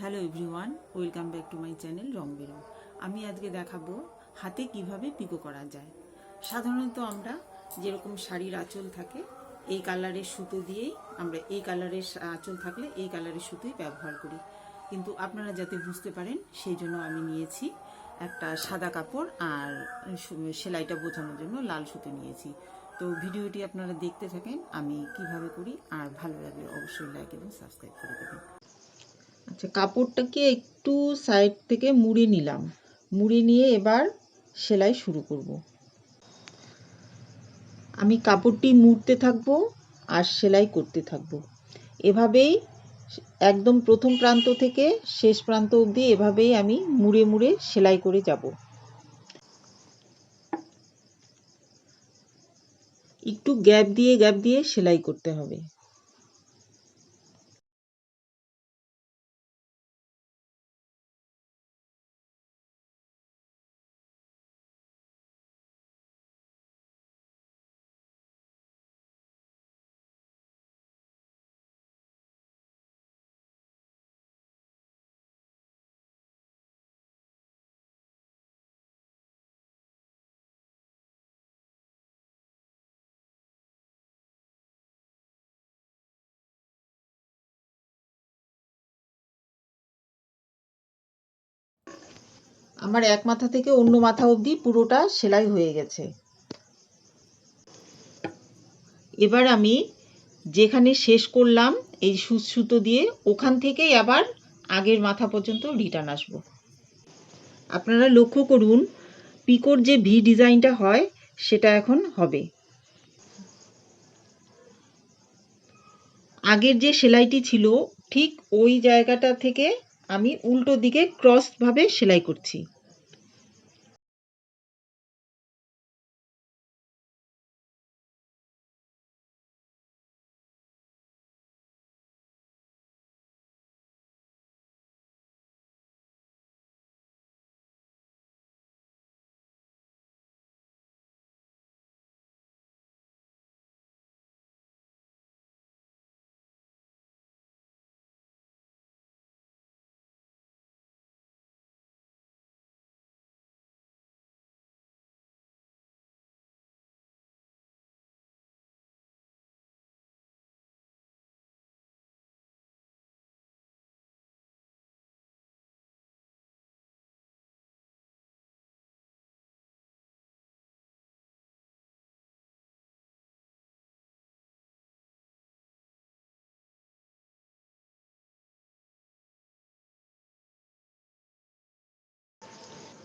Hello everyone welcome back to my channel Rong Berong আমি আজকে দেখাবো হাতে কীভাবে পিকো করা যায়। সাধারণত আমরা যেরকম শাড়ির আঁচল থাকে, এই কালারের সুতো দিয়েই আমরা এই কালারের আঁচল থাকলে এই কালারের সুতোই ব্যবহার করি। কিন্তু আপনারা যাতে বুঝতে পারেন, সেই জন্য আমি নিয়েছি একটা সাদা কাপড় আর সেলাইটা বোঝানোর জন্য লাল সুতো নিয়েছি। তো ভিডিওটি আপনারা দেখতে থাকেন, আমি কীভাবে করি, আর ভালো লাগলে অবশ্যই লাইক এবং সাবস্ক্রাইব করে দেবেন। আচ্ছা কাপড়টাকে একটু সাইড থেকে মুড়ে নিলাম। মুড়ে নিয়ে এবার সেলাই শুরু করব। আমি কাপড়টি মুড়তে থাকব আর সেলাই করতে থাকব। এভাবেই একদম প্রথম প্রান্ত থেকে শেষ প্রান্ত অবধি এভাবেই আমি মুড়ে মুড়ে সেলাই করে যাব। একটু গ্যাপ দিয়ে গ্যাপ দিয়ে সেলাই করতে হবে। আমার এক মাথা থেকে অন্য মাথা অবধি পুরোটা সেলাই হয়ে গেছে। এবার আমি যেখানে শেষ করলাম এই সুচ সুতো দিয়ে, ওখান থেকেই আবার আগের মাথা পর্যন্ত রিটার্ন আসব। আপনারা লক্ষ্য করুন, পিকোর যে ভি ডিজাইনটা হয়, সেটা এখন হবে। আগের যে সেলাইটি ছিল, ঠিক ওই জায়গাটা থেকে আমি উল্টো দিকে ক্রস ভাবে সেলাই করছি।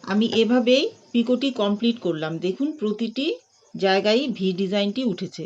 আমি এভাবেই পিকোটি কমপ্লিট করলাম। দেখুন প্রতিটি জায়গায় ভি ডিজাইনটি উঠেছে।